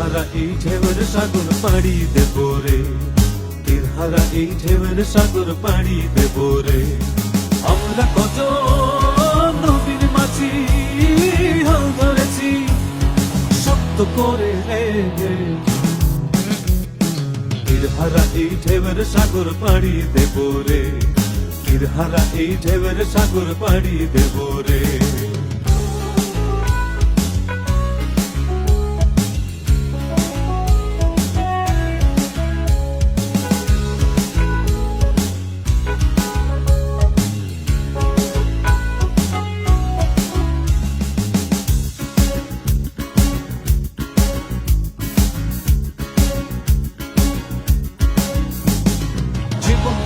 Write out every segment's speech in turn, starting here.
তীরহারা এই ঢেউর সাগর পাড়ি দেব রে তীরহারা এই ঢেউর সাগর পাড়ি দেব রে আমরা কত নবীর হাল ধরেছি শক্ত করে তীরহারা এই ঢেউর সাগর পাড়ি দেব রে তীরহারা এই ঢেউর সাগর পাড়ি দেব রে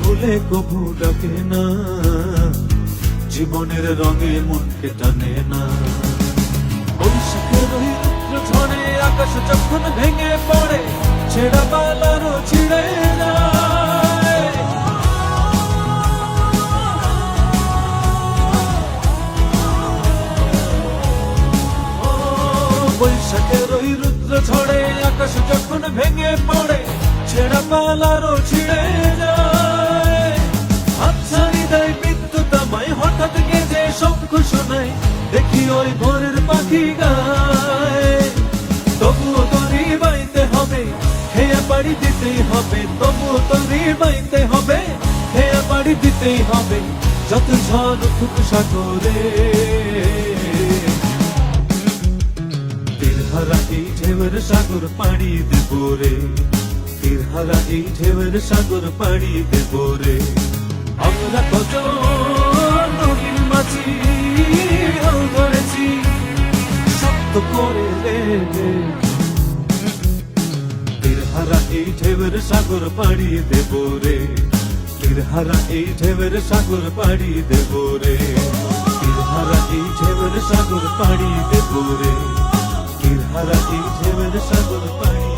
ভুলে কবু ডাকে না। জীবনের রঙে মনকে টানে না। বৈশাখের রুদ্র ঝড়ে আকাশ যখন ভেঙে পড়ে, ছেঁড়া পালারও ছিঁড়ে বৈশাখের ওই রুদ্র ঝড়ে আকাশ যখন ভেঙে পড়ে, ছেঁড়া পালারও ছিঁড়ে যায়। দিতেই হবে, তবুও তরি বাইতে হবে। খেয়া বাড়ি দিতেই হবে, যত ঝড় উঠুক সাগরে। তীরহারা এই ঢেউর সাগর পাড়ি দেব রে। তীরহারা এই ঢেউর সাগর পাড়ি দেব রে। আমরা কত মাঝি ধরেছি, শক্ত করে রে তীরহারা এই ঢেবের সাগর পাড়ি দেব রে তীরহারা এই ঢেবের সাগর পাড়ি দেব রে তীরহারা এই ঢেবের সাগর পাড়ি দেব রে তীরহারা এই ঢেবের সাগর পাড়ি